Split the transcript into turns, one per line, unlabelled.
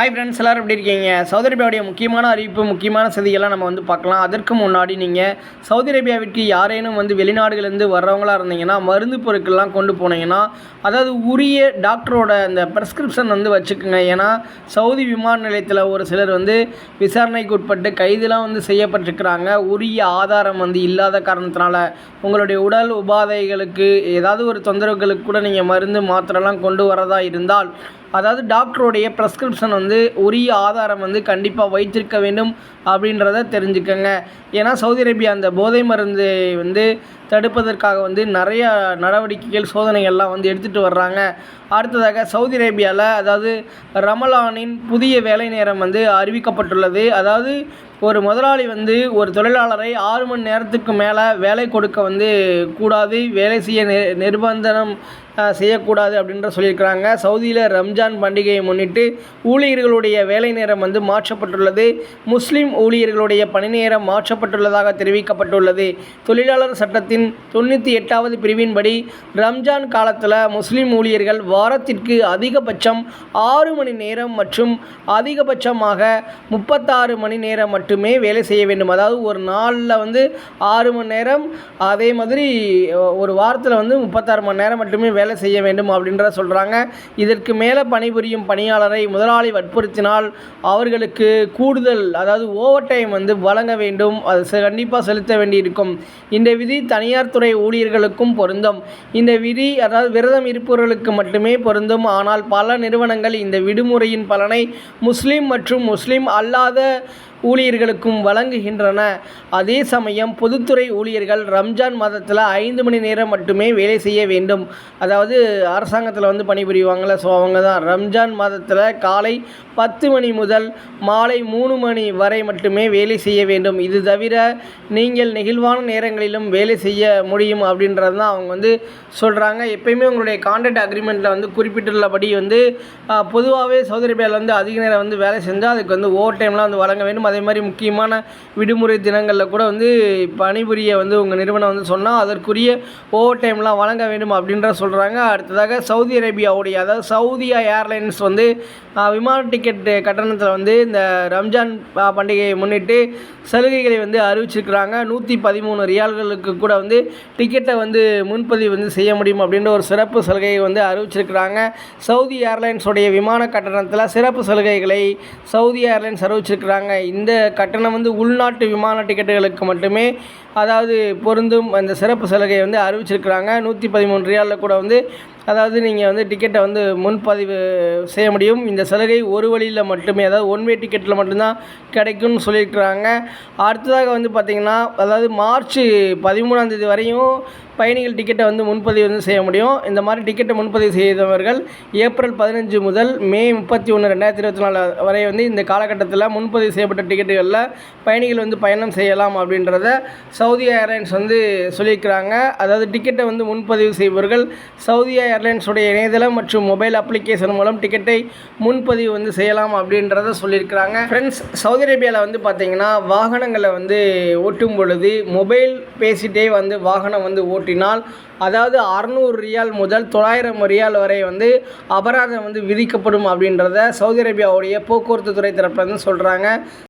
Hi friends எல்லோரும் எப்படி இருக்கீங்க? சவுதி அரேபியாவுடைய முக்கியமான அறிவிப்பு முக்கியமான செய்திகள்லாம் நம்ம வந்து பார்க்கலாம். அதற்கு முன்னாடி நீங்கள் சவுதி அரேபியாவிற்கு யாரேனும் வந்து வெளிநாடுகளிலேருந்து வர்றவங்களாக இருந்தீங்கன்னா மருந்து பொருட்கள்லாம் கொண்டு போனீங்கன்னா அதாவது உரிய டாக்டரோட அந்த ப்ரெஸ்கிரிப்ஷன் வந்து வச்சுக்கோங்க. ஏன்னா சவுதி விமான நிலையத்தில் ஒரு சிலர் வந்து விசாரணைக்கு உட்பட்டு கைதுலாம் வந்து செய்யப்பட்டிருக்கிறாங்க. உரிய ஆதாரம் வந்து இல்லாத காரணத்தினால உங்களுடைய உடல் உபாதைகளுக்கு ஏதாவது ஒரு தொந்தரவுகளுக்கு கூட நீங்கள் மருந்து மாத்திரைலாம் கொண்டு வரதா இருந்தால் அதாவது டாக்டருடைய ப்ரெஸ்கிரிப்ஷன் வந்து உரிய ஆதாரம் வந்து கண்டிப்பாக வைத்திருக்க வேண்டும் அப்படின்றத தெரிஞ்சுக்கங்க. ஏன்னா சவுதி அரேபியா அந்த போதை மருந்து வந்து தடுப்பதற்காக வந்து நிறைய நடவடிக்கைகள் சோதனைகள்லாம் வந்து எடுத்துகிட்டு வர்றாங்க. அடுத்ததாக சவுதி அரேபியாவில் அதாவது ரமலானின் புதிய வேலை நேரம் வந்து அறிவிக்கப்பட்டுள்ளது. அதாவது ஒரு முதலாளி வந்து ஒரு தொழிலாளரை ஆறு மணி நேரத்துக்கு மேலே வேலை கொடுக்க வந்து கூடாது வேலை செய்ய நிர்பந்தனம் செய்யக்கூடாது அப்படின்ற சொல்லியிருக்கிறாங்க. சவுதியில் ரம்ஜான் பண்டிகையை முன்னிட்டு ஊழியர்களுடைய வேலை நேரம் வந்து மாற்றப்பட்டுள்ளது. முஸ்லீம் ஊழியர்களுடைய பணி நேரம் மாற்றப்பட்டுள்ளதாக தெரிவிக்கப்பட்டுள்ளது. தொழிலாளர் சட்டத்தின் தொண்ணூற்றி எட்டாவது பிரிவின்படி ரம்ஜான் காலத்தில் முஸ்லீம் ஊழியர்கள் வாரத்திற்கு அதிகபட்சம் ஆறு மணி நேரம் மற்றும் அதிகபட்சமாக முப்பத்தாறு மணி நேரம் மட்டுமே வேலை செய்ய வேண்டும். அதாவது ஒரு நாளில் வந்து ஆறு மணி நேரம் அதே மாதிரி ஒரு வாரத்தில் வந்து முப்பத்தாறு மணி நேரம் மட்டுமே வேலை செய்ய வேண்டும் அப்படின்றத சொல்கிறாங்க இதற்கு மேலே பணிபுரியும் பணியாளரை முதலாளி வற்புறுத்தினால் அவர்களுக்கு கூடுதல் அதாவது ஓவர் டைம் வந்து வழங்க வேண்டும். அது கண்டிப்பாக செலுத்த வேண்டியிருக்கும். இந்த விதி தனியார் துறை ஊழியர்களுக்கும் பொருந்தும். இந்த விதி அதாவது விரதம் இருப்பவர்களுக்கு மட்டுமே பொருந்தும். ஆனால் பல நிறுவனங்கள் இந்த விடுமுறையின் பலனை முஸ்லீம் மற்றும் முஸ்லீம் அல்லாத ஊழியர்களுக்கும் வழங்குகின்றன. அதே சமயம் பொதுத்துறை ஊழியர்கள் ரம்ஜான் மாதத்தில் ஐந்து மணி நேரம் மட்டுமே வேலை செய்ய வேண்டும். அதாவது அரசாங்கத்தில் வந்து பணிபுரிவாங்கள ஸோ அவங்க தான் ரம்ஜான் மாதத்தில் காலை பத்து மணி முதல் மாலை மூணு மணி வரை மட்டுமே வேலை செய்ய வேண்டும். இது தவிர நீங்கள் நெகிழ்வான நேரங்களிலும் வேலை செய்ய முடியும் அப்படின்றது தான் அவங்க வந்து சொல்கிறாங்க எப்பயுமே உங்களுடைய கான்ட்ராக்ட் அக்ரிமெண்ட்டில் வந்து குறிப்பிட்டுள்ளபடி வந்து பொதுவாகவே சௌதரி பேரில் வந்து அதிக நேரம் வந்து வேலை செஞ்சால் அதுக்கு வந்து ஓவர் டைம்லாம் வந்து வழங்க வேண்டும். அதே மாதிரி முக்கியமான விடுமுறை தினங்களில் கூட வந்து பணிபுரிய வந்து உங்கள் நிறுவனம் வந்து சொன்னால் அதற்குரிய ஓவர் டைம்லாம் வழங்க வேண்டும் அப்படின்ற சொல்கிறாங்க அடுத்ததாக சவுதி அரேபியாவுடைய அதாவது சவுதியா ஏர்லைன்ஸ் வந்து விமான டிக்கெட் கட்டணத்தில் வந்து இந்த ரம்ஜான் பண்டிகையை முன்னிட்டு சலுகைகளை வந்து அறிவிச்சிருக்கிறாங்க. நூற்றி பதிமூணு ரியால்களுக்கு கூட வந்து டிக்கெட்டை வந்து முன்பதிவு வந்து செய்ய முடியும் அப்படின்ற ஒரு சிறப்பு சலுகையை வந்து அறிவிச்சிருக்கிறாங்க. சவுதி ஏர்லைன்ஸுடைய விமான கட்டணத்தில் சிறப்பு சலுகைகளை சவுதி ஏர்லைன்ஸ் அறிவிச்சிருக்கிறாங்க. இந்த கட்டணம் வந்து உள்நாட்டு விமான டிக்கெட்டுகளுக்கு மட்டுமே அதாவது பொருந்தும் அந்த சிறப்பு சலுகையை வந்து அறிவிச்சிருக்கிறாங்க. நூற்றி பதிமூணு ரியாலில் கூட வந்து அதாவது நீங்கள் வந்து டிக்கெட்டை வந்து முன்பதிவு செய்ய முடியும். இந்த சலுகை ஒரு வழியில் மட்டுமே அதாவது ஒன் வே டிக்கெட்டில் மட்டும்தான் கிடைக்கும்னு சொல்லியிருக்கிறாங்க. அடுத்ததாக வந்து பார்த்திங்கன்னா அதாவது மார்ச் பதிமூணாந்தேதி வரையும் பயணிகள் டிக்கெட்டை வந்து முன்பதிவு வந்து செய்ய முடியும். இந்த மாதிரி டிக்கெட்டை முன்பதிவு செய்தவர்கள் ஏப்ரல் பதினஞ்சு முதல் மே முப்பத்தி ஒன்று ரெண்டாயிரத்தி இருபத்தி நாலு வரை வந்து இந்த காலகட்டத்தில் முன்பதிவு செய்யப்பட்ட டிக்கெட்டுகளில் பயணிகள் வந்து பயணம் செய்யலாம் அப்படின்றத சவுதி ஏர்லைன்ஸ் வந்து சொல்லியிருக்கிறாங்க. அதாவது டிக்கெட்டை வந்து முன்பதிவு செய்பவர்கள் சவுதி ஏர்லைன்ஸுடைய இணையதளம் மற்றும் மொபைல் அப்ளிகேஷன் மூலம் டிக்கெட்டை முன்பதிவு வந்து செய்யலாம் அப்படின்றத சொல்லியிருக்கிறாங்க. ஃப்ரெண்ட்ஸ் சவுதி அரேபியாவில் வந்து பார்த்திங்கன்னா வாகனங்களை வந்து ஓட்டும் பொழுது மொபைல் பேசிகிட்டே வந்து வாகனம் வந்து ஓட்டினால் அதாவது அறநூறு ரியால் முதல் தொள்ளாயிரம் ரியால் வரை வந்து அபராதம் வந்து விதிக்கப்படும் அப்படின்றத சவுதி அரேபியாவுடைய போக்குவரத்து துறை தரப்புலேருந்து சொல்கிறாங்க